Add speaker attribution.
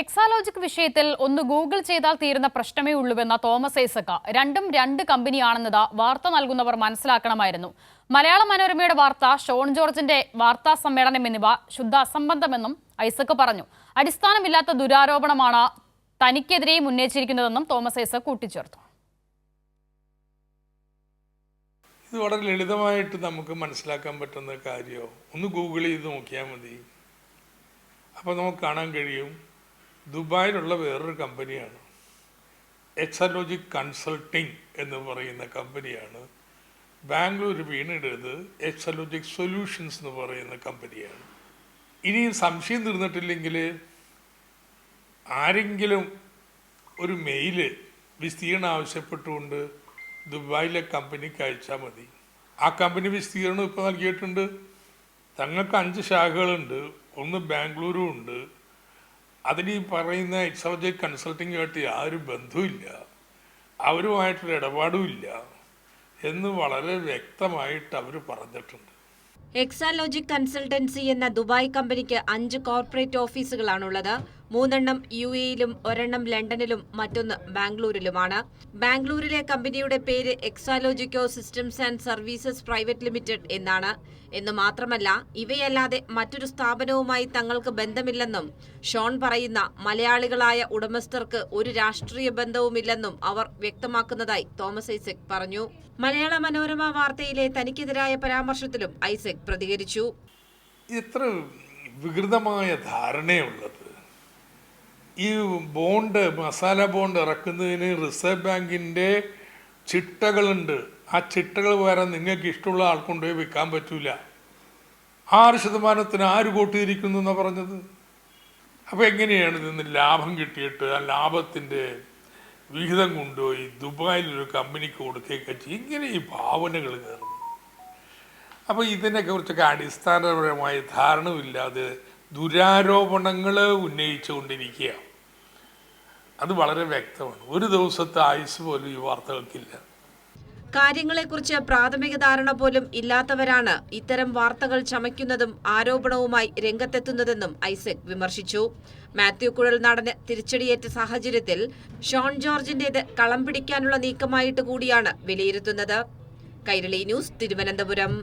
Speaker 1: എക്സാലോജിക് വിഷയത്തിൽ ഒന്ന് ഗൂഗിൾ ചെയ്താൽ തീരുന്ന പ്രശ്നമേ ഉള്ളൂവെന്ന തോമസ് ഐസക്ക. രണ്ടും രണ്ട് കമ്പനിയാണെന്നത് വാർത്ത നൽകുന്നവർ മനസ്സിലാക്കണമായിരുന്നു. മലയാള മനോരമയുടെ വാർത്ത ഷോൺ ജോർജിന്റെ വാർത്താ സമ്മേളനം എന്നിവ ശുദ്ധ അസംബന്ധമെന്നും ഐസക്ക് പറഞ്ഞു. അടിസ്ഥാനമില്ലാത്ത ദുരാരോപണമാണ് തനിക്കെതിരെയും ഉന്നയിച്ചിരിക്കുന്നതെന്നും തോമസ് ഐസക് കൂട്ടിച്ചേർത്തു.
Speaker 2: ഇത് വളരെ ലളിതമായിട്ട് നമുക്ക് മനസ്സിലാക്കാൻ പറ്റുന്ന കാര്യമോ? ഒന്ന് ഗൂഗിൾ ചെയ്ത് നോക്കിയാൽ മതി. അപ്പോൾ നമുക്ക് കാണാൻ കഴിയും. ദുബായിലുള്ള വേറൊരു കമ്പനിയാണ്. എക്സലോജിക് കൺസൾട്ടിങ് എന്ന് പറയുന്ന കമ്പനിയാണ്. ബാംഗ്ലൂർ വീണിടത് എക്സലോജിക് സൊല്യൂഷൻസ് എന്ന് പറയുന്ന കമ്പനിയാണ്. ഇനിയും സംശയം തീർന്നിട്ടില്ലെങ്കിൽ ആരെങ്കിലും ഒരു മെയിൽ വിസ്തീർണം ആവശ്യപ്പെട്ടുകൊണ്ട് ദുബായിലെ കമ്പനിക്ക് അയച്ചാൽ മതി. ആ കമ്പനി വിസ്തീർണം ഇപ്പോൾ നൽകിയിട്ടുണ്ട്. തങ്ങൾക്ക് അഞ്ച് ശാഖകളുണ്ട്. ഒന്ന് ബാംഗ്ലൂരും ഉണ്ട്. അതിന് ഈ പറയുന്ന കൺസൾട്ടിങ് കൺസൾട്ടിങ്ങുമായിട്ട് യാതൊരു ബന്ധവുമില്ല. അവരുമായിട്ടൊരു ഇടപാടുമില്ല എന്ന് വളരെ വ്യക്തമായിട്ട് അവർ പറഞ്ഞിട്ടുണ്ട്.
Speaker 3: എക്സാലോജിക് കൺസൾട്ടൻസി എന്ന ദുബായ് കമ്പനിക്ക് അഞ്ച് കോർപ്പറേറ്റ് ഓഫീസുകളാണുള്ളത് മൂന്നെണ്ണം യു എയിലും ഒരെണ്ണം ലണ്ടനിലും മറ്റൊന്ന് ബാംഗ്ലൂരിലുമാണ്. ബാംഗ്ലൂരിലെ കമ്പനിയുടെ പേര് എക്സാലോജിക്കോ systems and services private limited എന്നാണ്. എന്ന് മാത്രമല്ല ഇവയല്ലാതെ മറ്റൊരു സ്ഥാപനവുമായി തങ്ങൾക്ക് ബന്ധമില്ലെന്നും ഷോൺ പറയുന്ന മലയാളികളായ ഉടമസ്ഥർക്ക് ഒരു രാഷ്ട്രീയ ബന്ധവുമില്ലെന്നും അവർ വ്യക്തമാക്കുന്നതായി തോമസ് ഐസക് പറഞ്ഞു. മലയാള മനോരമ വാർത്തയിലെ തനിക്കെതിരായ പരാമർശത്തിലും ഐസക് പ്രതികരിച്ചു.
Speaker 2: ഇത്ര വികൃതമായ ധാരണയുള്ളത് ഈ ബോണ്ട് മസാല ബോണ്ട് ഇറക്കുന്നതിന് റിസർവ് ബാങ്കിന്റെ ചിട്ടകളുണ്ട്. ആ ചിട്ടകൾ വേറെ നിങ്ങൾക്ക് ഇഷ്ടമുള്ള ആൾക്കൊണ്ട് പോയി വിൽക്കാൻ പറ്റൂല. ആറ് ശതമാനത്തിന് ആര് കൂട്ടിയിരിക്കുന്നു എന്നാണ് പറഞ്ഞത്? അപ്പോൾ എങ്ങനെയാണ് ഇതിന് ലാഭം കിട്ടിയിട്ട് ആ ലാഭത്തിന്റെ വിഹിതം കൊണ്ടുപോയി ദുബായിലൊരു കമ്പനിക്ക് കൊടുക്കുകയൊക്കെ ചെയ്യും? ഇങ്ങനെ ഈ ഭാവനകൾ കയറുന്നു. അപ്പോൾ ഇതിനൊക്കെ കുറിച്ചൊക്കെ അടിസ്ഥാനപരമായ ധാരണയില്ലാതെ ദുരാരോപണങ്ങൾ ഉന്നയിച്ചുകൊണ്ടിരിക്കുക അത് വളരെ വ്യക്തമാണ്. ഒരു ദിവസത്തെ ആയുസ് പോലും ഈ വാർത്തകൾക്കില്ല.
Speaker 3: കാര്യങ്ങളെക്കുറിച്ച് പ്രാഥമിക ധാരണ പോലും ഇല്ലാത്തവരാണ് ഇത്തരം വാർത്തകൾ ചമയ്ക്കുന്നതും ആരോപണവുമായി രംഗത്തെത്തുന്നതെന്നും ഐസക് വിമർശിച്ചു. മാത്യു കുഴൽ നടന് തിരിച്ചടിയേറ്റ സാഹചര്യത്തിൽ ഷോൺ ജോർജിന്റേത് കളം പിടിക്കാനുള്ള നീക്കമായിട്ട് കൂടിയാണ് വിലയിരുത്തുന്നത്. കൈരളി ന്യൂസ് തിരുവനന്തപുരം.